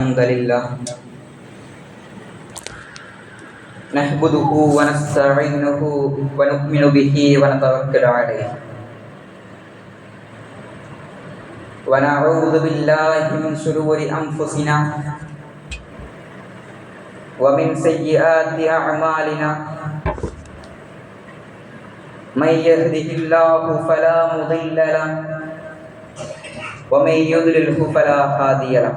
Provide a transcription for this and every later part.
الحمد لله. نحمده ونستعينه ونؤمن به ونتوكل عليه. ونعوذ بالله من شرور أنفسنا ومن سيئات أعمالنا. من يهده الله فلا مضل له ومن يضلله فلا هادي له.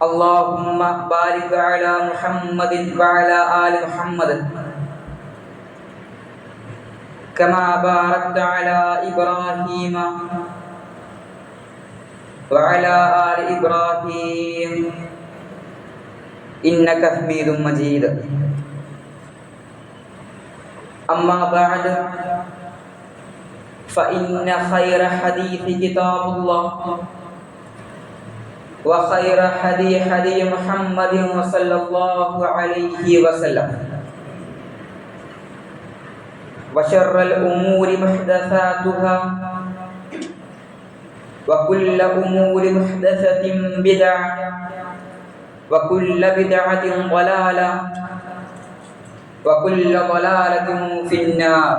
اللهم بارك على محمد وعلى آل محمد كما باركت على إبراهيم وعلى آل إبراهيم إنك حميد مجيد أما بعد فإن خير حديث كتاب الله وخير حدي حدي محمد صلى الله عليه وسلم. وشر الأمور محدثاتها وكل أمور محدثة بدعة وكل بدعة ضلالة وكل ضلالة في النار.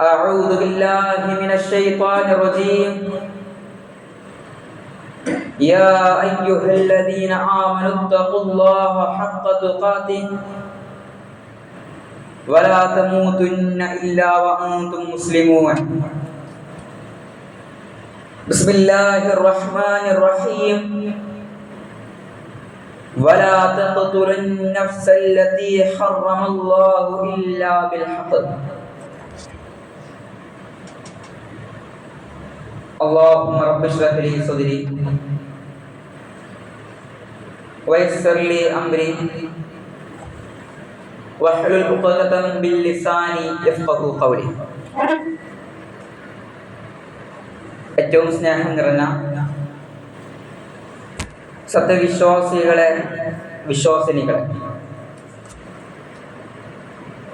أعوذ بالله من الشيطان الرجيم. يا أيها الذين آمنوا اتقوا الله حق تقاته ولا تموتن إلا وأنتم مسلمون. بسم الله الرحمن الرحيم. ولا تقتلوا النفس التي حرم الله إلا بالحق. اللهم رب اشرح لي صدري. ويسر لي أمري واحلل عقدة من لساني يفقه قولي ഏറ്റവും സ്നേഹം നിറഞ്ഞ സത്യവിശ്വാസികളെ വിശ്വാസിനികളെ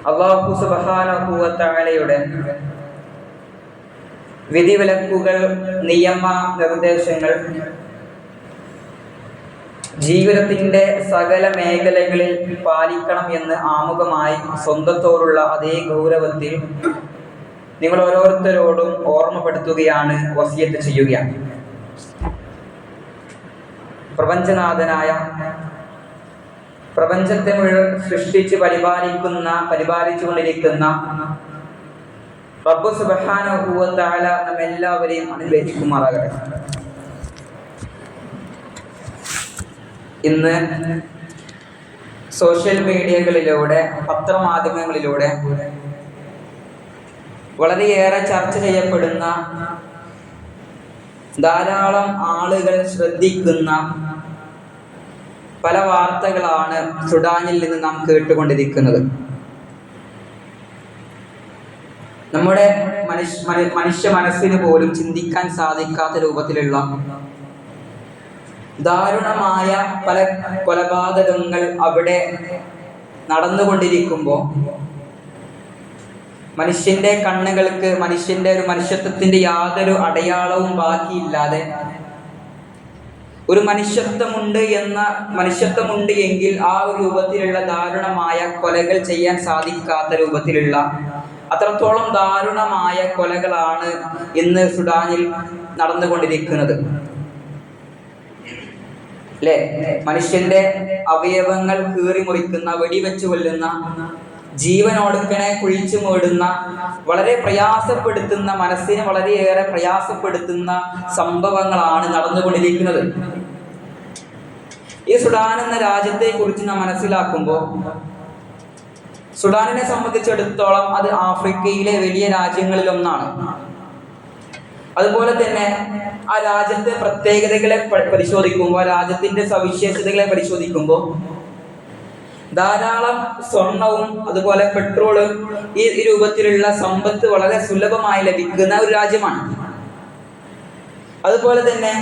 അള്ളാഹു സുബാനുഭൂവത്താളയുടെ വിധിവിലക്കുകൾ നിയമ നിർദ്ദേശങ്ങൾ ജീവിതത്തിന്റെ സകല മേഖലകളിൽ പാലിക്കണം എന്ന് ആമുഖമായി സ്വന്തത്തോടുള്ള അതേ ഗൗരവത്തിൽ നിങ്ങൾ ഓരോരുത്തരോടും ഓർമ്മപ്പെടുത്തുകയാണ് വസിയത്ത് ചെയ്യുകയാണ് പ്രപഞ്ചനാഥനായ പ്രപഞ്ചത്തെ മുഴുവൻ സൃഷ്ടിച്ച് പരിപാലിക്കുന്ന പരിപാലിച്ചുകൊണ്ടിരിക്കുന്ന റബ്ബു സുബഹാനുഭൂവത്താല നമ്മെല്ലാവരെയും അനുഗ്രഹിക്കുമാറാകട്ടെ. ഇന്ന് സോഷ്യൽ മീഡിയകളിലൂടെ പത്രമാധ്യമങ്ങളിലൂടെ വളരെയേറെ ചർച്ച ചെയ്യപ്പെടുന്ന ധാരാളം ആളുകൾ ശ്രദ്ധിക്കുന്ന പല വാർത്തകളാണ് സുഡാനിൽ നിന്ന് നാം കേട്ടുകൊണ്ടിരിക്കുന്നത്. നമ്മുടെ മനുഷ്യ മനുഷ്യ മനസ്സിന് പോലും ചിന്തിക്കാൻ സാധിക്കാത്ത രൂപത്തിലുള്ള ദാരുണമായ പല കൊലപാതകങ്ങൾ അവിടെ നടന്നുകൊണ്ടിരിക്കുമ്പോൾ മനുഷ്യന്റെ കണ്ണുകൾക്ക് മനുഷ്യന്റെ ഒരു മനുഷ്യത്വത്തിന്റെ യാതൊരു അടയാളവും ബാക്കിയില്ലാതെ ഒരു മനുഷ്യത്വമുണ്ട് എന്ന മനുഷ്യത്വമുണ്ട് എങ്കിൽ ആ ഒരു രൂപത്തിലുള്ള ദാരുണമായ കൊലകൾ ചെയ്യാൻ സാധിക്കാത്ത രൂപത്തിലുള്ള അത്രത്തോളം ദാരുണമായ കൊലകളാണ് ഇന്ന് സുഡാനിൽ നടന്നുകൊണ്ടിരിക്കുന്നത്. അല്ലെ മനുഷ്യന്റെ അവയവങ്ങൾ കീറി മുറിക്കുന്ന വെടിവെച്ച് കൊല്ലുന്ന ജീവനോടുക്കനെ കുഴിച്ചു മൂടുന്ന വളരെ പ്രയാസപ്പെടുത്തുന്ന മനസ്സിനെ വളരെയേറെ പ്രയാസപ്പെടുത്തുന്ന സംഭവങ്ങളാണ് നടന്നുകൊണ്ടിരിക്കുന്നത്. ഈ സുഡാൻ എന്ന രാജ്യത്തെ കുറിച്ച് നാം മനസ്സിലാക്കുമ്പോൾ സുഡാനിനെ സംബന്ധിച്ചിടത്തോളം അത് ആഫ്രിക്കയിലെ വലിയ രാജ്യങ്ങളിൽ ഒന്നാണ് അതുപോലെ തന്നെ ആ രാജ്യത്തെ പ്രത്യേകതകളെ പരിശോധിക്കുമ്പോൾ ആ രാജ്യത്തിന്റെ സവിശേഷതകളെ പരിശോധിക്കുമ്പോൾ ധാരാളം സ്വർണവും അതുപോലെ പെട്രോളും ഈ രൂപത്തിലുള്ള സമ്പത്ത് വളരെ സുലഭമായി ലഭിക്കുന്ന ഒരു രാജ്യമാണ്. അതുപോലെ തന്നെ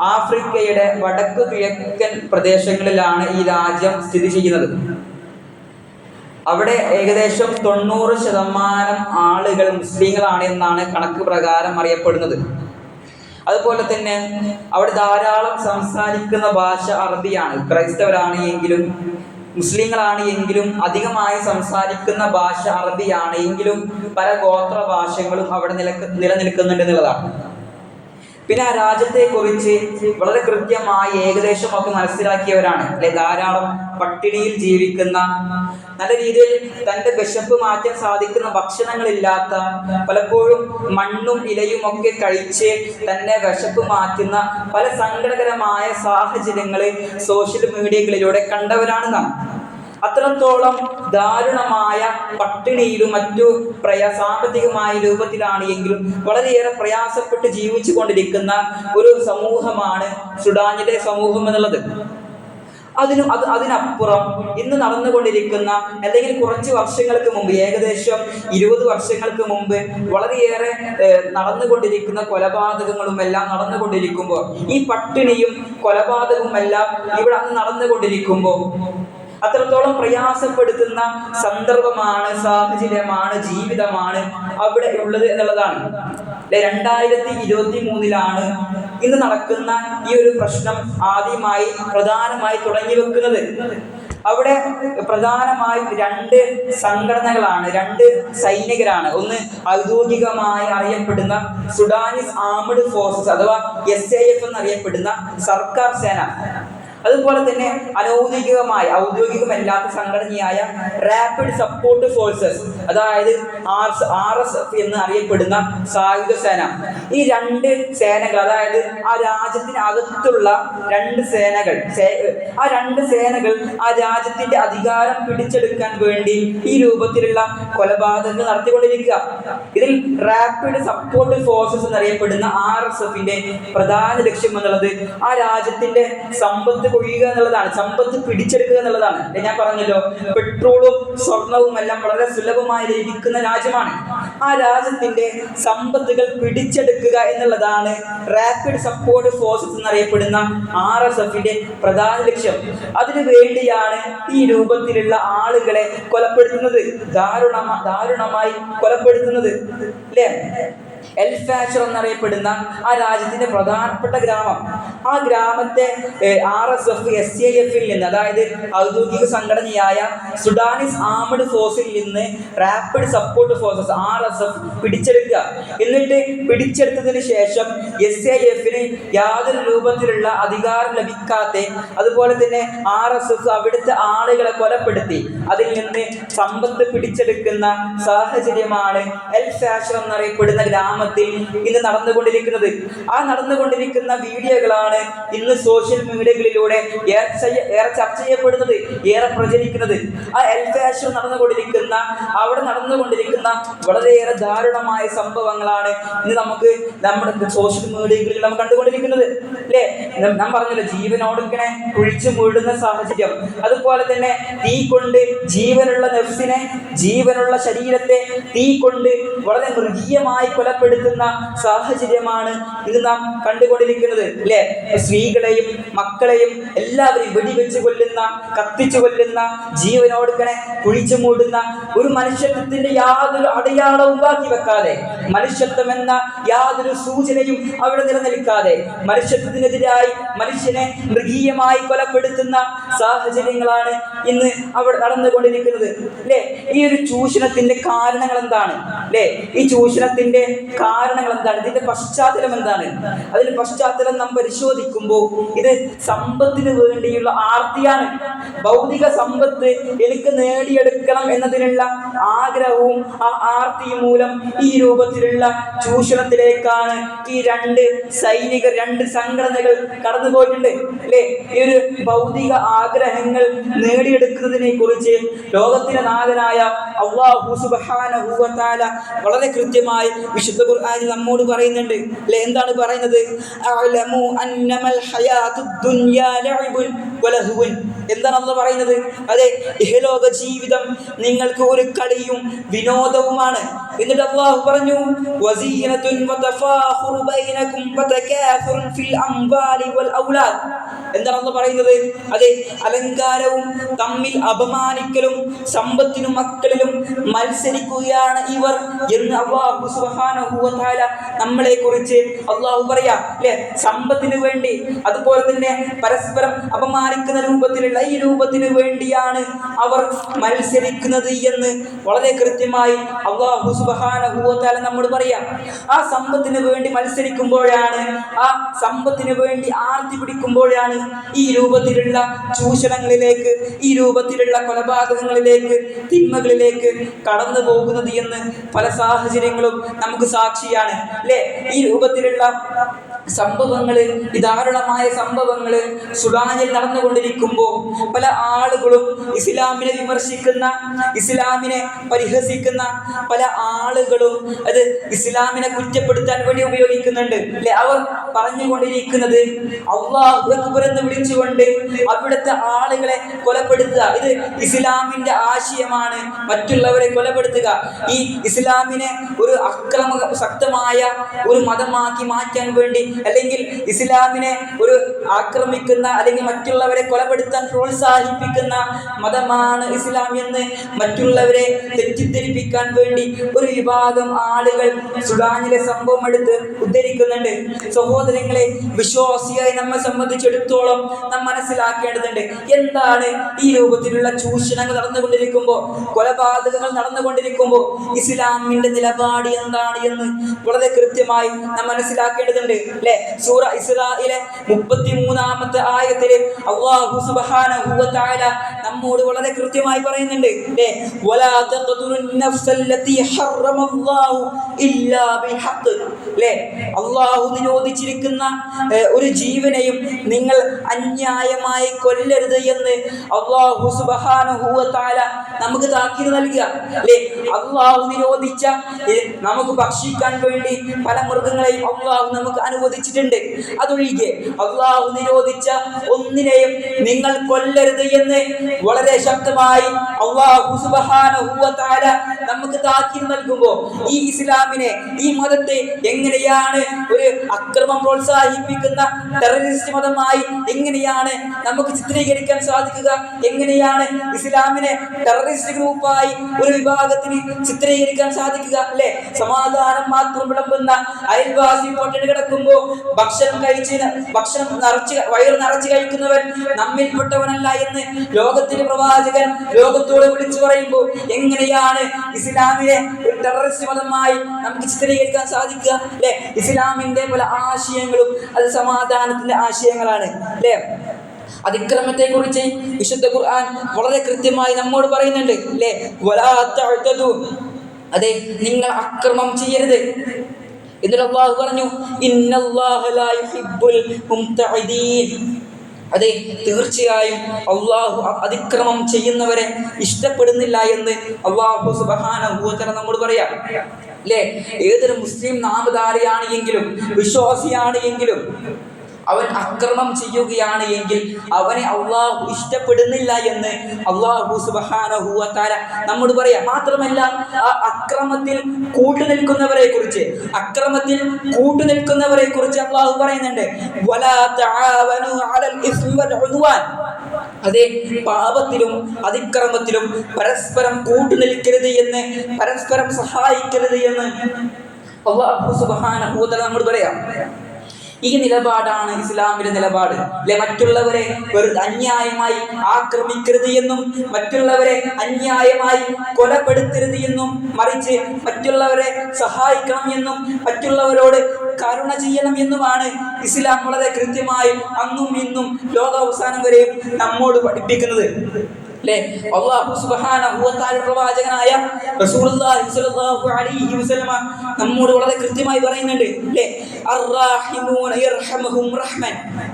ആഫ്രിക്കയുടെ വടക്കു കിഴക്കൻ പ്രദേശങ്ങളിലാണ് ഈ രാജ്യം സ്ഥിതി ചെയ്യുന്നത്. അവിടെ ഏകദേശം തൊണ്ണൂറ് ശതമാനം ആളുകൾ മുസ്ലിങ്ങളാണ് എന്നാണ് കണക്ക് പ്രകാരം അറിയപ്പെടുന്നത്. അതുപോലെ തന്നെ അവിടെ ധാരാളം സംസാരിക്കുന്ന ഭാഷ അറബിയാണ്. ക്രൈസ്തവരാണ് എങ്കിലും മുസ്ലിങ്ങളാണ് എങ്കിലും അധികമായി സംസാരിക്കുന്ന ഭാഷ അറബിയാണ്. എങ്കിലും പല ഗോത്ര ഭാഷകളും അവിടെ നിലയ്ക്ക് നിലനിൽക്കുന്നുണ്ട് എന്നുള്ളതാണ്. പിന്നെ ആ രാജ്യത്തെ കുറിച്ച് വളരെ കൃത്യമായി ഏകദേശം ഒക്കെ മനസ്സിലാക്കിയവരാണ്. അല്ലെ ധാരാളം പട്ടിണിയിൽ ജീവിക്കുന്ന നല്ല രീതിയിൽ തന്റെ വിശപ്പ് മാറ്റാൻ സാധിക്കുന്ന ഭക്ഷണങ്ങളില്ലാത്ത പലപ്പോഴും മണ്ണും ഇലയും ഒക്കെ കഴിച്ച് തന്നെ വിശപ്പ് മാറ്റുന്ന പല സങ്കടകരമായ സാഹചര്യങ്ങൾ സോഷ്യൽ മീഡിയകളിലൂടെ കണ്ടവരാണ് നാം അത്രത്തോളം ദാരുണമായ പട്ടിണിയിലും മറ്റു പ്രയാ സാമ്പത്തികമായ രൂപത്തിലാണ് എങ്കിലും വളരെയേറെ പ്രയാസപ്പെട്ട് ജീവിച്ചു കൊണ്ടിരിക്കുന്ന ഒരു സമൂഹമാണ് സുഡാനിലെ സമൂഹം എന്നുള്ളത്. അതിനു അത് അതിനപ്പുറം ഇന്ന് നടന്നുകൊണ്ടിരിക്കുന്ന അല്ലെങ്കിൽ കുറച്ച് വർഷങ്ങൾക്ക് മുമ്പ് ഏകദേശം ഇരുപത് വർഷങ്ങൾക്ക് മുമ്പ് വളരെയേറെ നടന്നുകൊണ്ടിരിക്കുന്ന കൊലപാതകങ്ങളും എല്ലാം നടന്നുകൊണ്ടിരിക്കുമ്പോൾ ഈ പട്ടിണിയും കൊലപാതകവും എല്ലാം ഇവിടെ അന്ന് നടന്നുകൊണ്ടിരിക്കുമ്പോൾ അത്രത്തോളം പ്രയാസപ്പെടുത്തുന്ന സന്ദർഭമാണ് സാഹചര്യമാണ് ജീവിതമാണ് അവിടെ ഉള്ളത് എന്നുള്ളതാണ്. അല്ലെ രണ്ടായിരത്തി ഇരുപത്തി മൂന്നിലാണ് ഇന്ന് നടക്കുന്ന ഈ ഒരു പ്രശ്നം ആദ്യമായി പ്രധാനമായി തുടങ്ങി വെക്കുന്നത്. അവിടെ പ്രധാനമായി രണ്ട് സംഘടനകളാണ് രണ്ട് സൈനികരാണ്. ഒന്ന് ഔദ്യോഗികമായി അറിയപ്പെടുന്ന സുഡാനിസ് ആംഡ് ഫോഴ്സസ് അഥവാ എസ് എ എഫ് എന്നറിയപ്പെടുന്ന സർക്കാർ സേന. അതുപോലെ തന്നെ അനൗദ്യോഗികമായ ഔദ്യോഗികമല്ലാത്ത സംഘടനയായ റാപ്പിഡ് സപ്പോർട്ട് ഫോഴ്സസ് അതായത് ആർ ആർ എസ് എഫ് എന്ന് അറിയപ്പെടുന്ന സായുധ സേന. ഈ രണ്ട് സേനകൾ അതായത് ആ രാജ്യത്തിനകത്തുള്ള രണ്ട് സേനകൾ ആ രണ്ട് സേനകൾ ആ രാജ്യത്തിന്റെ അധികാരം പിടിച്ചെടുക്കാൻ വേണ്ടി ഈ രൂപത്തിലുള്ള കൊലപാതകങ്ങൾ നടത്തിക്കൊണ്ടിരിക്കുക. ഇതിൽ റാപ്പിഡ് സപ്പോർട്ട് ഫോഴ്സസ് എന്നറിയപ്പെടുന്ന ആർ എസ് എഫിന്റെ പ്രധാന ലക്ഷ്യം എന്നുള്ളത് ആ രാജ്യത്തിന്റെ സമ്പത്ത് കൊഴിയുക എന്നുള്ളതാണ് സമ്പത്ത് പിടിച്ചെടുക്കുക എന്നുള്ളതാണ്. ഞാൻ പറഞ്ഞല്ലോ പെട്രോളും സ്വർണവും എല്ലാം വളരെ സുലഭമായി ലഭിക്കുന്ന രാജ്യമാണ്. ആ രാജ്യത്തിന്റെ സമ്പത്തുകൾ പിടിച്ചെടുക്കുക എന്നുള്ളതാണ് റാപ്പിഡ് സപ്പോർട്ട് ഫോഴ്സസ് എന്നറിയപ്പെടുന്ന ആർ എസ് എഫിന്റെ പ്രധാന ലക്ഷ്യം. അതിനു വേണ്ടിയാണ് ഈ രൂപത്തിലുള്ള ആളുകളെ കൊലപ്പെടുത്തുന്നത്. ദാരുണ ദാരുണമായി കൊലപ്പെടുത്തുന്നത്. അല്ലേ എൽഫാഷർ എന്നറിയപ്പെടുന്ന ആ രാജ്യത്തിന്റെ പ്രധാനപ്പെട്ട ഗ്രാമം. ആ ഗ്രാമത്തെ R S F S A എഫിൽ നിന്ന് അതായത് ഔദ്യോഗിക സംഘടനയായ സുഡാനിസ് ആമഡ് ഫോഴ്സിൽ നിന്ന് rapid support forces R S F പിടിച്ചെടുക്കുക. എന്നിട്ട് പിടിച്ചെടുത്തതിന് ശേഷം എസ് എ എഫിന് യാതൊരു രൂപത്തിലുള്ള അധികാരം ലഭിക്കാതെ അതുപോലെ തന്നെ ആർ എസ് എഫ് അവിടുത്തെ ആളുകളെ കൊലപ്പെടുത്തി. അതിൽ നിന്ന് സമ്പത്ത് പിടിച്ചെടുക്കുന്ന സാഹചര്യമാണ് എൽ ഫാഷൻ എന്നറിയപ്പെടുന്ന ഗ്രാമത്തിൽ ഇന്ന് നടന്നുകൊണ്ടിരിക്കുന്നത്. ആ നടന്നുകൊണ്ടിരിക്കുന്ന വീഡിയോകളാണ് ഇന്ന് സോഷ്യൽ മീഡിയകളിലൂടെ ഏറെ ചർച്ച ചെയ്യപ്പെടുന്നത് ഏറെ പ്രചരിക്കുന്നത്. ആ എൽ ഫാഷൻ നടന്നുകൊണ്ടിരിക്കുന്ന അവിടെ നടന്നുകൊണ്ടിരിക്കുന്ന വളരെയേറെ ദാരുണമായ സംഭവങ്ങളാണ് ഇന്ന് നമുക്ക് നമ്മുടെ സോഷ്യൽ മീഡിയകളിൽ നമ്മൾ കണ്ടുകൊണ്ടിരിക്കുന്നത്. അല്ലേ ഞാൻ പറഞ്ഞല്ലോ ജീവനോടുക്കണെ കുഴിച്ചു മൂടുന്ന സാഹചര്യം. അതുപോലെ തന്നെ തീ കൊണ്ട് ജീവനുള്ള നെഫ്സിനെ ജീവനുള്ള ശരീരത്തെ തീ കൊണ്ട് വളരെ മൃഗീയമായി കൊലപ്പെടുത്തുന്ന സാഹചര്യമാണ് ഇത് നാം കണ്ടുകൊണ്ടിരിക്കുന്നത് അല്ലേ? സ്ത്രീകളെയും മക്കളെയും എല്ലാവരെയും വെടിവെച്ച് കൊല്ലുന്ന കത്തിച്ചു കൊല്ലുന്ന ജീവനോടുക്കണെ കുഴിച്ചു മൂടുന്ന ഒരു മനുഷ്യത്വത്തിന്റെ യാതൊരു അടയാളവും ബാക്കി വെക്കാതെ മനുഷ്യത്വം എന്ന യാതൊരു സൂചനയും അവിടെ നിലനിൽക്കാതെ മനുഷ്യത്വത്തിനെതിരായി മനുഷ്യനെ മൃഗീയമായി കൊലപ്പെടുത്തുന്ന സാഹചര്യങ്ങളാണ് ഇന്ന് അവിടെ നടന്നുകൊണ്ടിരിക്കുന്നത് അല്ലേ? ഈ ഒരു ചൂഷണത്തിന്റെ കാരണങ്ങൾ എന്താണ് അല്ലേ? ഈ ചൂഷണത്തിന്റെ കാരണങ്ങൾ എന്താണ് ഇതിന്റെ പശ്ചാത്തലം എന്താണ്? അതിന്റെ പശ്ചാത്തലം നാം പരിശോധിക്കുമ്പോൾ ഇത് സമ്പത്തിന് വേണ്ടിയുള്ള ആർത്തിയാണ്. ഭൗതിക സമ്പത്ത് എനിക്ക് നേടിയെടുക്കണം എന്നതിനുള്ള ആഗ്രഹവും ആ ആർത്തിയും മൂലം ഈ രൂപത്തിലുള്ള ചൂഷണത്തിലേക്കാണ് ഈ രണ്ട് സൈനികർ രണ്ട് സംഘടനകൾ കടന്നു പോയിട്ടുണ്ട് അല്ലേ? ഈ ഒരു ഭൗതിക ആഗ്രഹങ്ങൾ നേടിയെടുക്കുന്നതിനെ കുറിച്ച് ലോകത്തിലെ നാഥനായ അള്ളാഹു സുബ്ഹാനഹു വ വളരെ കൃത്യമായി വിശുദ്ധ ഖുർആനിൽ നമ്മോട് പറയുന്നുണ്ട്. അല്ലെ? എന്താണ് പറയുന്നത്? എന്താണ് അള്ളാഹ് പറയുന്നത്? അതെ ഇഹലോക ജീവിതം നിങ്ങൾക്ക് ഒരു കളിയും വിനോദവുമാണ്. എന്നിട്ട് അള്ളാഹു പറഞ്ഞു എന്താണെന്ന് പറയുന്നത്? അതെ അലങ്കാരവും തമ്മിൽ അപമാനിക്കലും സമ്പത്തിനും മക്കളിലും മത്സരിക്കുകയാണ് ഇവർ എന്ന് അള്ളാഹു തആല നമ്മളെ കുറിച്ച് അള്ളാഹു പറയാ. അല്ലെ? സമ്പത്തിന് വേണ്ടി അതുപോലെ തന്നെ പരസ്പരം അപമാനിക്കുന്ന രൂപത്തിലുള്ള ഈ രൂപത്തിന് വേണ്ടിയാണ് അവർ മത്സരിക്കുന്നത് എന്ന് വളരെ കൃത്യമായി അള്ളാഹു സുബ്ഹാനഹു വ തആല നമ്മോട് പറയാം. ആ സമ്പത്തിന് വേണ്ടി മത്സരിക്കുമ്പോഴാണ് ആ സമ്പത്തിന് വേണ്ടി ആർത്തി പിടിക്കുമ്പോഴാണ് ഈ രൂപത്തിലുള്ള ചൂഷണങ്ങളിലേക്ക് ഈ രൂപത്തിലുള്ള കൊലപാതകങ്ങളിലേക്ക് തിന്മകളിലേക്ക് കടന്നു പോകുന്നത് എന്ന് പല സാഹചര്യങ്ങളും നമുക്ക് സാക്ഷിയാണ് അല്ലേ? ഈ രൂപത്തിലുള്ള സംഭവങ്ങൾ ധാരാളമായ സംഭവങ്ങൾ സുഡാനിൽ നടന്നുകൊണ്ടിരിക്കുമ്പോൾ പല ആളുകളും ഇസ്ലാമിനെ വിമർശിക്കുന്ന ഇസ്ലാമിനെ പരിഹസിക്കുന്ന പല ആളുകളും അത് ഇസ്ലാമിനെ കുറ്റപ്പെടുത്താൻ വേണ്ടി ഉപയോഗിക്കുന്നുണ്ട് അല്ലെ? അവർ പറഞ്ഞുകൊണ്ടിരിക്കുന്നത് അള്ളാഹു അക്ബർ എന്ന് വിളിച്ചുകൊണ്ട് അവിടുത്തെ ആളുകളെ കൊലപ്പെടുത്തുക. ഇത് ഇസ്ലാമിന്റെ ആശയമാണ്. മറ്റുള്ളവരെ കൊലപ്പെടുത്തുക. ഈ ഇസ്ലാമിനെ ഒരു അക്രമ ശക്തമായ ഒരു മതമാക്കി മാറ്റാൻ വേണ്ടി അല്ലെങ്കിൽ ഇസ്ലാമിനെ ഒരു ആക്രമിക്കുന്ന അല്ലെങ്കിൽ മറ്റുള്ളവരെ കൊലപ്പെടുത്താൻ പ്രോത്സാഹിപ്പിക്കുന്ന മതമാണ് ഇസ്ലാം എന്ന് മറ്റുള്ളവരെ തെറ്റിദ്ധരിപ്പിക്കാൻ വേണ്ടി ഒരു വിഭാഗം ആളുകൾ സുഡാനിലെ സംഭവം എടുത്ത് ഉദ്ധരിക്കുന്നുണ്ട്. സഹോദരങ്ങളെ വിശ്വാസിയായി നമ്മെ സംബന്ധിച്ചിടത്തോളം നാം മനസ്സിലാക്കേണ്ടതുണ്ട്. എന്താണ് ഈ രൂപത്തിലുള്ള ചൂഷണങ്ങൾ നടന്നുകൊണ്ടിരിക്കുമ്പോൾ കൊലപാതകങ്ങൾ നടന്നുകൊണ്ടിരിക്കുമ്പോൾ ഇസ്ലാമിന്റെ നിലപാട് എന്താണ് എന്ന് വളരെ കൃത്യമായി നാം മനസ്സിലാക്കേണ്ടതുണ്ട് അല്ലെ? സൂറ ഇസ്രായിലെ മുപ്പത്തി മൂന്നാമത്തെ ആയത്തിൽ അള്ളാഹു തആല നമ്മോട് വളരെ കൃത്യമായി പറയുന്നുണ്ട് അള്ളാഹു നിരോധിച്ചിരിക്കുന്ന ഒരു ജീവനെയും നിങ്ങൾ അന്യായമായി കൊല്ലരുത് എന്ന് അള്ളാഹു സുബാന നമുക്ക് താക്കീത് നൽകുക. അല്ലെ? അള്ളാഹു നിരോധിച്ച നമുക്ക് ഭക്ഷിക്കാൻ വേണ്ടി പല മൃഗങ്ങളെയും അള്ളാഹു നമുക്ക് അനുവദിച്ചിട്ടുണ്ട്. അതൊഴികെ അള്ളാഹു നിരോധിച്ച ഒന്നിനെയും നിങ്ങൾ കൊല്ലരുത് എന്ന് വളരെ ശക്തമായി നമുക്ക് താക്കീൽ നൽകുമ്പോൾ ഈ ഇസ്ലാമിനെ ഈ മതത്തെ എങ്ങനെയാണ് ഒരു അക്രമം പ്രോത്സാഹിപ്പിക്കുന്ന ടെററിസ്റ്റ് മതമായി എങ്ങനെയാണ് നമുക്ക് ചിത്രീകരിക്കാൻ സാധിക്കുക? എങ്ങനെയാണ് ഇസ്ലാമിനെ ടെററിസ്റ്റ് ഗ്രൂപ്പായി ഒരു വിഭാഗത്തിന് ചിത്രീകരിക്കാൻ സാധിക്കുക അല്ലെ? സമാധാനം മാത്രം വിളമ്പുന്ന അയൽവാസി പൊട്ടിട്ട് കിടക്കുമ്പോ ഭക്ഷണം കഴിച്ച് ഭക്ഷണം നിറച്ച് വയറ് നിറച്ച് കഴിക്കുന്നവൻ നമ്മിൽപ്പെട്ടവനല്ല എന്ന് ലോകത്തിന്റെ പ്രവാചകൻ ലോകത്തോട് വിളിച്ചു പറയുമ്പോൾ എങ്ങനെയാണ് ഇസ്ലാമിനെ ഒരു ടെററിസ്റ്റ് മതമായി നമുക്ക് ചിത്രീകരിക്കാൻ സാധിക്കുക അല്ലെ? ഇസ്ലാമിന്റെ പല ആശയങ്ങളും അത് സമാധാനത്തിന്റെ ആശയങ്ങളാണ് അല്ലെ? അതിക്രമത്തെ കുറിച്ച് വിശുദ്ധ ഖുർആൻ വളരെ കൃത്യമായി നമ്മോട് പറയുന്നുണ്ട് അല്ലെ വലാ തഅ്തദു. അതെ നിങ്ങൾ അക്രമം ചെയ്യരുത്. എന്നിട്ട് അള്ളാഹു പറഞ്ഞു അതെ തീർച്ചയായും അള്ളാഹു അതിക്രമം ചെയ്യുന്നവരെ ഇഷ്ടപ്പെടുന്നില്ല എന്ന് അള്ളാഹു തആല നമ്മോട് പറയാം. അല്ലേ ഏതൊരു മുസ്ലിം നാമധാരിയാണ് എങ്കിലും വിശ്വാസിയാണ് എങ്കിലും അവൻ അക്രമം ചെയ്യുകയാണ് എങ്കിൽ അവനെ അള്ളാഹു ഇഷ്ടപ്പെടുന്നില്ല എന്ന് അള്ളാഹു തആല നമ്മോട് പറയാം. മാത്രമല്ല ആ അക്രമത്തിൽ കൂട്ടുനിൽക്കുന്നവരെ കുറിച്ച് അക്രമത്തിൽ കൂട്ടുനിൽക്കുന്നവരെ കുറിച്ച് അള്ളാഹു പറയുന്നുണ്ട്. അതെ പാപത്തിലും അതിക്രമത്തിലും പരസ്പരം കൂട്ടുനിൽക്കരുത് എന്ന് പരസ്പരം സഹായിക്കരുത് എന്ന് അള്ളാഹു തആല നമ്മോട് പറയാം. ഈ നിലപാടാണ് ഇസ്ലാമിന്റെ നിലപാട്. അല്ലെ മറ്റുള്ളവരെ അന്യായമായി ആക്രമിക്കരുത് എന്നും മറ്റുള്ളവരെ അന്യായമായി കൊലപ്പെടുത്തരുത് എന്നും മറിച്ച് മറ്റുള്ളവരെ സഹായിക്കണം എന്നും മറ്റുള്ളവരോട് കരുണ ചെയ്യണം എന്നുമാണ് ഇസ്ലാം വളരെ കൃത്യമായി അന്നും ഇന്നും ലോകാവസാനം വരെയും നമ്മോട് പഠിപ്പിക്കുന്നത്. പ്രവാചകനായ നമ്മോട് വളരെ കൃത്യമായി പറയുന്നുണ്ട്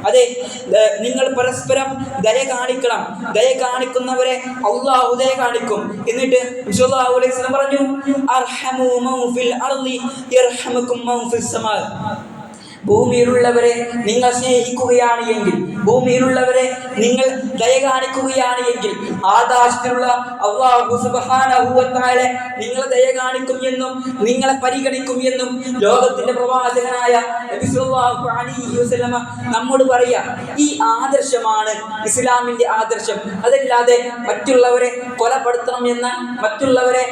അതെ നിങ്ങൾ പരസ്പരം ദയ കാണിക്കണം. ദയ കാണിക്കുന്നവരെ അള്ളാഹു ദയ കാണിക്കും. എന്നിട്ട് പറഞ്ഞു ഭൂമിയിലുള്ളവരെ നിങ്ങൾ സ്നേഹിക്കുകയാണ് എങ്കിൽ ഭൂമിയിലുള്ളവരെ നിങ്ങൾ ദയ കാണിക്കുകയാണ് എങ്കിൽ ആകാശത്തിലുള്ള അള്ളാഹു തആല നിങ്ങളെ ദയ കാണിക്കും എന്നും നിങ്ങളെ പരിഗണിക്കും എന്നും ലോകത്തിന്റെ പ്രവാചകനായ നമ്മോട് പറയാ ഈ ആദർശമാണ് ഇസ്ലാമിന്റെ ആദർശം. അതല്ലാതെ മറ്റുള്ളവരെ കൊലപ്പെടുത്തണം എന്ന മറ്റുള്ളവരെ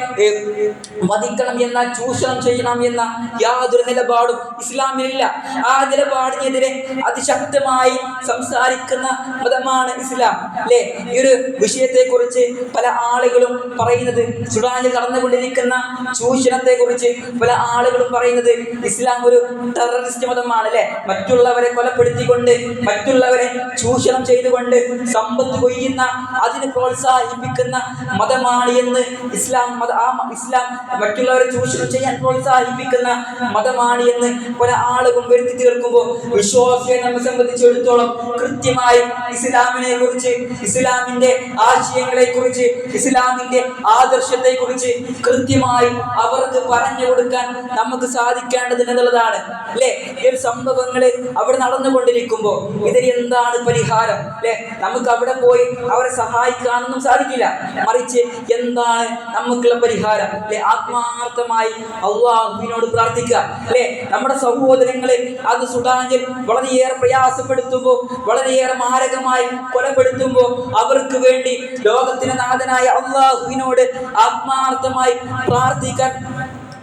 വധിക്കണം എന്ന ചൂഷണം ചെയ്യണം എന്ന യാതൊരു നിലപാടും ഇസ്ലാമിലില്ല. ആ നിലപാടിനെതിരെ അതിശക്തമായി സംസാരിക്കുന്ന മതമാണ് ഇസ്ലാം. അല്ലേ? ഈ ഒരു വിഷയത്തെ കുറിച്ച് പല ആളുകളും പറയുന്നത് സുഡാനിൽ നടന്നുകൊണ്ടിരിക്കുന്ന ചൂഷണത്തെ കുറിച്ച് പല ആളുകളും പറയുന്നത് ഇസ്ലാം ഒരു ടെററിസ്റ്റ് മതമാണ് അല്ലെ? മറ്റുള്ളവരെ കൊലപ്പെടുത്തിക്കൊണ്ട് മറ്റുള്ളവരെ ചൂഷണം ചെയ്തുകൊണ്ട് സമ്പത്ത് കൊയ്യുന്ന അതിനെ പ്രോത്സാഹിപ്പിക്കുന്ന മതമാണ് എന്ന് ഇസ്ലാം മത ആ ഇസ്ലാം മറ്റുള്ളവരെ ചൂഷണം ചെയ്യാൻ പ്രോത്സാഹിപ്പിക്കുന്ന മതമാണ് എന്ന് പല ആളുകളും വരുത്തി തീർക്കുമ്പോൾ വിശ്വാസിയെ നമ്മെ സംബന്ധിച്ചിടത്തോളം കൃത്യമായി ഇസ്ലാമിനെ കുറിച്ച് ഇസ്ലാമിന്റെ ആശയങ്ങളെ കുറിച്ച് ഇസ്ലാമിന്റെ ആദർശത്തെ കുറിച്ച് കൃത്യമായി അവർക്ക് പറഞ്ഞു കൊടുക്കാൻ നമുക്ക് സാധിക്കേണ്ടത് എന്നുള്ളതാണ്. അല്ലെ? ഈ ഒരു സംഭവങ്ങൾ അവിടെ നടന്നുകൊണ്ടിരിക്കുമ്പോൾ ഇതിന് എന്താണ് പരിഹാരം? അല്ലെ? നമുക്ക് അവിടെ പോയി അവരെ സഹായിക്കാനൊന്നും സാധിക്കില്ല. മറിച്ച് എന്താണ് നമുക്കുള്ള പരിഹാരം? അല്ലെ? ആത്മാർത്ഥമായി അള്ളാഹുവിനോട് പ്രാർത്ഥിക്കുക. അല്ലെ? നമ്മുടെ സഹോദരങ്ങളെ അത് സുഡാനിൽ വളരെയേറെ പ്രയാസപ്പെടുത്തുമ്പോൾ വളരെയേറെ മാരകമായി കൊലപ്പെടുത്തുമ്പോൾ അവർക്ക് വേണ്ടി ലോകത്തിന്റെ നാഥനായ അള്ളാഹുവിനോട് ആത്മാർത്ഥമായി പ്രാർത്ഥിക്കാൻ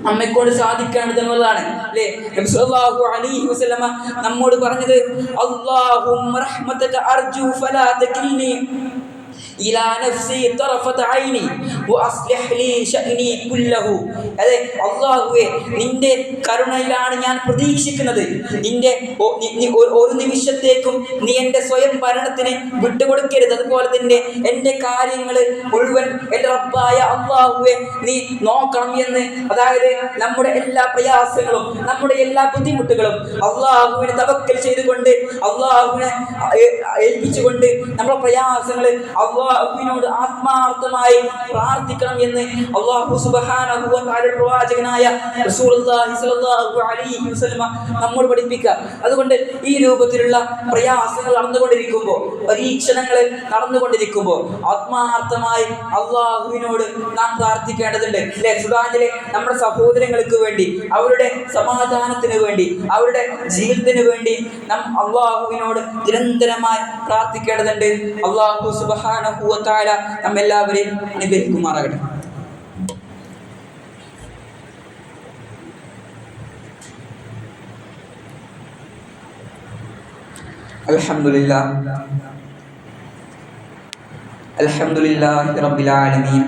നമ്മെക്കൊണ്ട് സാധിക്കേണ്ടത് എന്നുള്ളതാണ് അല്ലേ? നബി സല്ലല്ലാഹു അലൈഹി വസല്ലമ നമ്മോട് പറഞ്ഞത് റഹ്മതക അർജു ഫലാ തകിൽനി. ഇലാ നഫ്സി തറഫത ഐനി വഅസ്ലിഹ് ലീ ശഅനി കുല്ലഹു അതെ അല്ലാഹുവേ നിന്റെ കരുണയിലാണ് ഞാൻ പ്രതീക്ഷിക്കുന്നത്. നിന്റെ ഒരു- നിമിഷത്തേക്കും നീ എന്റെ സ്വയം ഭരണത്തിന് വിട്ടുകൊടുക്കരുത്. അതുപോലെ തന്നെ എന്റെ കാര്യങ്ങൾ മുഴുവൻ എന്റെ റബ്ബായ അള്ളാഹുവെ നീ നോക്കണം എന്ന്. അതായത് നമ്മുടെ എല്ലാ പ്രയാസങ്ങളും നമ്മുടെ എല്ലാ ബുദ്ധിമുട്ടുകളും അള്ളാഹുവിനെ തവക്കൽ ചെയ്തുകൊണ്ട് അള്ളാഹുവിനെ ഏൽപ്പിച്ചുകൊണ്ട് നമ്മുടെ പ്രയാസങ്ങൾ അള്ളാഹുവിനോട് ആത്മാർത്ഥമായി പ്രാർത്ഥിക്കണം എന്ന് അള്ളാഹു സുബ്ഹാനഹു പ്രവാചകനായ നമ്മോട് പഠിപ്പിക്കുക. അതുകൊണ്ട് ഈ രൂപത്തിലുള്ള പ്രയാസങ്ങൾ നടന്നുകൊണ്ടിരിക്കുമ്പോൾ പരീക്ഷണങ്ങൾ നടന്നുകൊണ്ടിരിക്കുമ്പോൾ ആത്മാർത്ഥമായി അള്ളാഹുവിനോട് നാം പ്രാർത്ഥിക്കേണ്ടതുണ്ട്. അല്ലെ? സുഡാനിലെ നമ്മുടെ സഹോദരങ്ങൾക്ക് വേണ്ടി അവരുടെ സമാധാനത്തിന് വേണ്ടി അവരുടെ ജീവിതത്തിന് വേണ്ടി നാം അള്ളാഹുവിനോട് നിരന്തരമായി പ്രാർത്ഥിക്കേണ്ടതുണ്ട്. അള്ളാഹു സുബ്ഹാനഹു വ തആല നമ്മെല്ലാവരെയും അനുഗ്രഹിക്കുമാറാകട്ടെ الحمد لله الحمد لله رب العالمين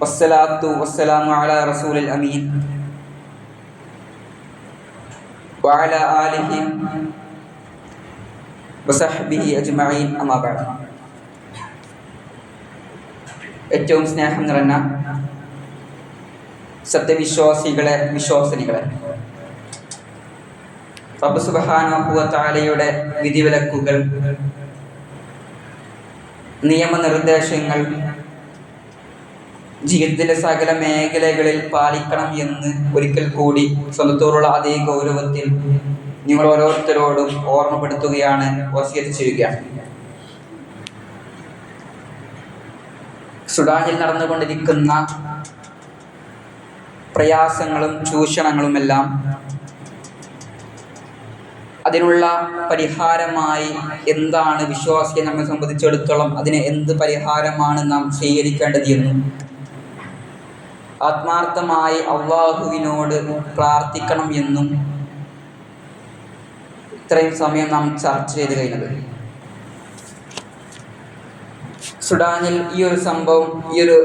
والصلاة والسلام على رسول الأمين وعلى آله വസഹബിഹി അജ്മഈൻ അമാബ ഏറ്റവും സ്നേഹം നിറഞ്ഞ സത്യവിശ്വാസികളെ വിശ്വാസിനികളെ. റബ്ബ് സുബാനുഭവത്താലയുടെ വിധിവിലക്കുകൾ നിയമനിർദ്ദേശങ്ങൾ ജീവിതത്തിലെ സകല മേഖലകളിൽ പാലിക്കണം എന്ന് ഒരിക്കൽ കൂടി സ്വന്തത്തോടുള്ള അതേ ഗൗരവത്തിൽ നിങ്ങൾ ഓരോരുത്തരോടും ഓർമ്മപ്പെടുത്തുകയാണ് വസിയത്ത് ചെയ്യുകയാണ് സുഡാനിൽ നടന്നുകൊണ്ടിരിക്കുന്ന പ്രയാസങ്ങളും ചൂഷണങ്ങളുമെല്ലാം അതിനുള്ള പരിഹാരമായി എന്താണ് വിശ്വാസിയെ നമ്മെ സംബന്ധിച്ചിടത്തോളം അതിന് എന്ത് പരിഹാരമാണ് നാം സ്വീകരിക്കേണ്ടത് എന്നും. ആത്മാർത്ഥമായി അള്ളാഹുവിനോട് പ്രാർത്ഥിക്കണം എന്നും ഇത്രയും സമയം നാം ചർച്ച ചെയ്ത് കഴിഞ്ഞത്. സുഡാനിൽ ഈ ഒരു സംഭവം ഈ ഒരു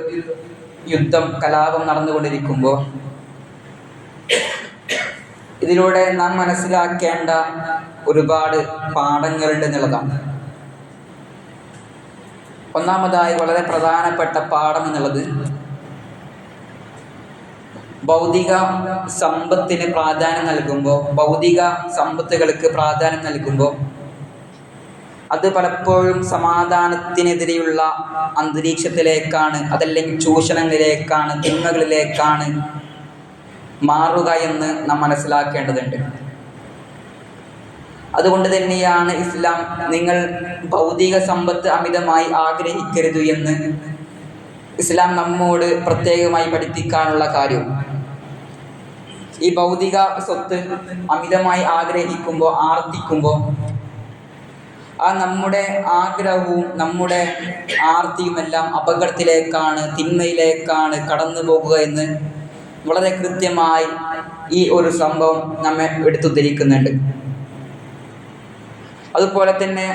യുദ്ധം കലാപം നടന്നുകൊണ്ടിരിക്കുമ്പോൾ ഇതിലൂടെ നാം മനസ്സിലാക്കേണ്ട ഒരുപാട് പാഠങ്ങളുണ്ട് എന്നുള്ളതാണ് ഒന്നാമതായി വളരെ പ്രധാനപ്പെട്ട പാഠം എന്നുള്ളത് ഭൗതിക സമ്പത്തിന് പ്രാധാന്യം നൽകുമ്പോൾ ഭൗതിക സമ്പത്തുകൾക്ക് പ്രാധാന്യം നൽകുമ്പോൾ അത് പലപ്പോഴും സമാധാനത്തിനെതിരെയുള്ള അന്തരീക്ഷത്തിലേക്കാണ് അതല്ലെങ്കിൽ ചൂഷണങ്ങളിലേക്കാണ് തിന്മകളിലേക്കാണ് മാറുക എന്ന് നാം മനസ്സിലാക്കേണ്ടതുണ്ട്. അതുകൊണ്ട് തന്നെയാണ് ഇസ്ലാം നിങ്ങൾ ഭൗതിക സമ്പത്ത് അമിതമായി ആഗ്രഹിക്കരുത് എന്ന് ഇസ്ലാം നമ്മോട് പ്രത്യേകമായി പഠിപ്പിക്കാനുള്ള കാര്യം. ഈ ഭൗതിക സ്വത്ത് അമിതമായി ആഗ്രഹിക്കുമ്പോൾ ആർത്തിക്കുമ്പോൾ ആ നമ്മുടെ ആഗ്രഹവും നമ്മുടെ ആർത്തിയുമെല്ലാം അപകടത്തിലേക്കാണ് തിന്മയിലേക്കാണ് കടന്നു പോകുക എന്ന് വളരെ കൃത്യമായി ഈ ഒരു സംഭവം നമ്മെ എടുത്തുദ്ധരിക്കുന്നുണ്ട്. അതുപോലെ തന്നെ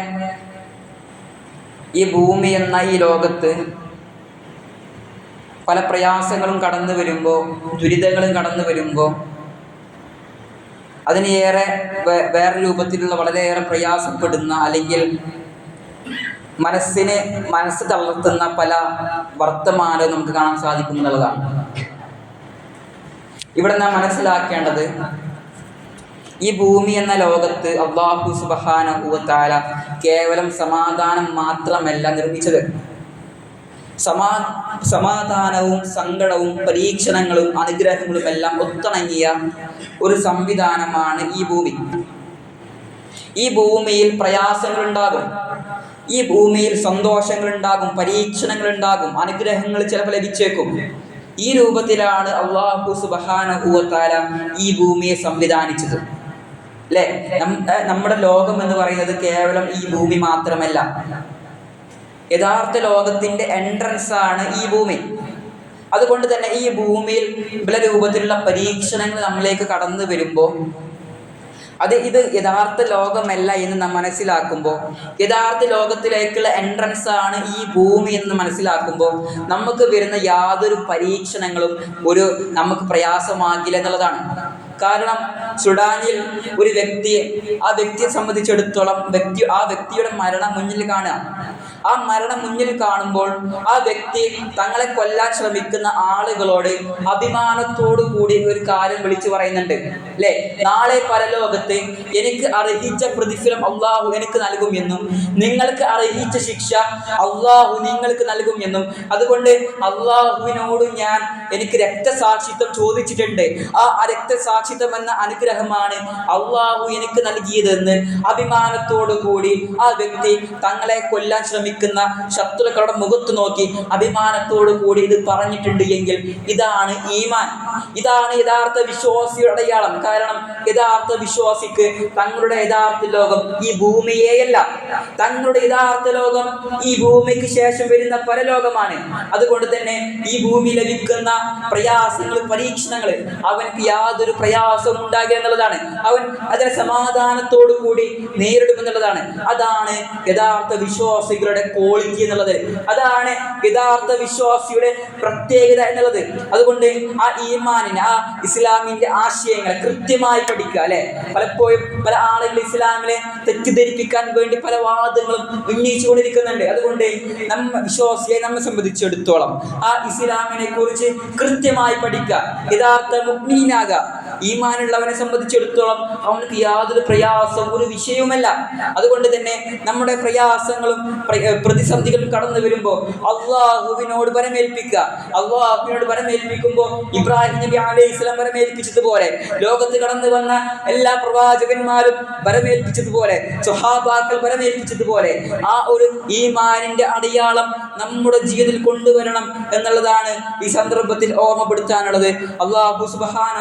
ഈ ഭൂമി എന്ന ഈ ലോകത്ത് പല പ്രയാസങ്ങളും കടന്നു വരുമ്പോൾ ദുരിതങ്ങളും കടന്നു വരുമ്പോൾ അതിന് ഏറെ വേ- വേറെ രൂപത്തിലുള്ള വളരെയേറെ പ്രയാസപ്പെടുന്ന അല്ലെങ്കിൽ മനസ്സിനെ മനസ്സ് തളർത്തുന്ന പല വർത്തമാനവും നമുക്ക് കാണാൻ സാധിക്കും എന്നുള്ളതാണ്. ഇവിടെ നാം മനസ്സിലാക്കേണ്ടത് ഈ ഭൂമി എന്ന ലോകത്ത് അള്ളാഹു സുബാന കേവലം സമാധാനം മാത്രമല്ല നിർമ്മിച്ചത്. സമാ സമാധാനവും സങ്കടവും പരീക്ഷണങ്ങളും അനുഗ്രഹങ്ങളും എല്ലാം ഒത്തിണങ്ങിയ ഒരു സംവിധാനമാണ് ഈ ഭൂമി. ഈ ഭൂമിയിൽ പ്രയാസങ്ങളുണ്ടാകും. ഈ ഭൂമിയിൽ സന്തോഷങ്ങളുണ്ടാകും പരീക്ഷണങ്ങളുണ്ടാകും അനുഗ്രഹങ്ങൾ ചിലപ്പോൾ ലഭിച്ചേക്കും. ഈ രൂപത്തിലാണ് അള്ളാഹു സുബാന ഈ ഭൂമിയെ സംവിധാനിച്ചത്. അല്ലെ നമ്മുടെ ലോകം എന്ന് പറയുന്നത് കേവലം ഈ ഭൂമി മാത്രമല്ല. യഥാർത്ഥ ലോകത്തിന്റെ എൻട്രൻസ് ആണ് ഈ ഭൂമി. അതുകൊണ്ട് തന്നെ ഈ ഭൂമിയിൽ പല രൂപത്തിലുള്ള പരീക്ഷണങ്ങൾ നമ്മളിലേക്ക് കടന്നു വരുമ്പോൾ അത് ഇത് യഥാർത്ഥ ലോകമല്ല എന്ന് നാം മനസ്സിലാക്കുമ്പോൾ യഥാർത്ഥ ലോകത്തിലേക്കുള്ള എൻട്രൻസ് ആണ് ഈ ഭൂമി എന്ന് മനസ്സിലാക്കുമ്പോൾ നമുക്ക് വരുന്ന യാതൊരു പരീക്ഷണങ്ങളും ഒരു നമുക്ക് പ്രയാസമാകില്ല എന്നുള്ളതാണ്. കാരണം സുഡാനിൽ ഒരു വ്യക്തിയെ ആ വ്യക്തിയെ സംബന്ധിച്ചിടത്തോളം വ്യക്തി ആ വ്യക്തിയുടെ മരണം മുന്നിൽ കാണുക. ആ മരണം മുന്നിൽ കാണുമ്പോൾ ആ വ്യക്തി തങ്ങളെ കൊല്ലാൻ ശ്രമിക്കുന്ന ആളുകളോട് അഭിമാനത്തോടു കൂടി ഒരു കാര്യം വിളിച്ചു പറയുന്നുണ്ട്. അല്ലെ നാളെ പരലോകത്ത് എനിക്ക് അർഹിച്ച പ്രതിഫലം അള്ളാഹു എനിക്ക് നൽകും എന്നും നിങ്ങൾക്ക് അർഹിച്ച ശിക്ഷ അള്ളാഹു നിങ്ങൾക്ക് നൽകും എന്നും. അതുകൊണ്ട് അള്ളാഹുവിനോട് ഞാൻ എനിക്ക് രക്തസാക്ഷിത്വം ചോദിച്ചിട്ടുണ്ട്. ആ രക്തസാക്ഷിത്വം എന്ന അനുഗ്രഹമാണ് അള്ളാഹു എനിക്ക് നൽകിയതെന്ന് അഭിമാനത്തോടു കൂടി ആ വ്യക്തി തങ്ങളെ കൊല്ലാൻ ശ്രമിക്കുന്ന ശത്രുക്കളുടെ മുഖത്ത് നോക്കി അഭിമാനത്തോടു കൂടി ഇത് പറഞ്ഞിട്ടുണ്ട് എങ്കിൽ ഇതാണ് ഈമാൻ. ഇതാണ് യഥാർത്ഥ വിശ്വാസിയുടെ അടയാളം. കാരണം യഥാർത്ഥ വിശ്വാസിക്ക് തങ്ങളുടെ യഥാർത്ഥ ലോകം ഈ ഭൂമിയെയല്ല. തങ്ങളുടെ യഥാർത്ഥ ലോകം ഈ ഭൂമിക്ക് ശേഷം വരുന്ന പരലോകമാണ്. അതുകൊണ്ട് തന്നെ ഈ ഭൂമി ലഭിക്കുന്ന പ്രയാസങ്ങൾ പരീക്ഷണങ്ങൾ അവൻക്ക് യാതൊരു പ്രയാസവും ഉണ്ടാകുക എന്നുള്ളതാണ്. അവൻ അതിനെ സമാധാനത്തോടു കൂടി നേരിടുമെന്നുള്ളതാണ് അതാണ് യഥാർത്ഥ വിശ്വാസികളുടെ ക്വാളിറ്റി എന്നുള്ളത്. അതാണ് യഥാർത്ഥ വിശ്വാസിയുടെ പ്രത്യേകത എന്നുള്ളത്. അതുകൊണ്ട് ആ ഈമാനിന് ആ ഇസ്ലാമിന്റെ ആശയങ്ങൾ കൃത്യമായി പഠിക്കുക അല്ലെ? പലപ്പോഴും പല ആളുകൾ ഇസ്ലാമിനെ തെറ്റിദ്ധരിപ്പിക്കാൻ വേണ്ടി പല വാദങ്ങളും ഉന്നയിച്ചു കൊണ്ടിരിക്കുന്നുണ്ട്. അതുകൊണ്ട് നമ്മ വിശ്വാസിയെ നമ്മെ സംബന്ധിച്ചെടുത്തോളം ആ ഇസ്ലാമിനെ കുറിച്ച് കൃത്യമായി പഠിക്കുക യഥാർത്ഥ മുഗ്നീനാകുക ഈമാനുള്ളവനെ സംബന്ധിച്ചെടുത്തോളം അവനക്ക് യാതൊരു പ്രയാസവും ഒരു വിഷയവുമല്ല. അതുകൊണ്ട് തന്നെ നമ്മുടെ പ്രയാസങ്ങളും പ്ര- പ്രതിസന്ധികളും കടന്നു വരുമ്പോൾ അള്ളാഹുവിനോട് പരമേൽപ്പിക്കുക അള്ളാഹുവിനോട് പരമേൽപ്പിക്കുമ്പോൾ ഇബ്രാഹിം നബി അലൈഹി ഇസ്ലാം പരമേൽപ്പിച്ചതുപോലെ ലോകത്ത് കടന്നു വന്ന എല്ലാ പ്രവാചകന്മാരും പരമേൽപ്പിച്ചതുപോലെ സ്വഹാബാക്കൾ പരമേൽപ്പിച്ചതുപോലെ ആ ഒരു ഈമാനിന്റെ അടയാളം നമ്മുടെ ജീവിതത്തിൽ കൊണ്ടുവരണം എന്നുള്ളതാണ് ഈ സന്ദർഭത്തിൽ ഓർമ്മപ്പെടുത്താനുള്ളത്. അള്ളാഹു സുബാന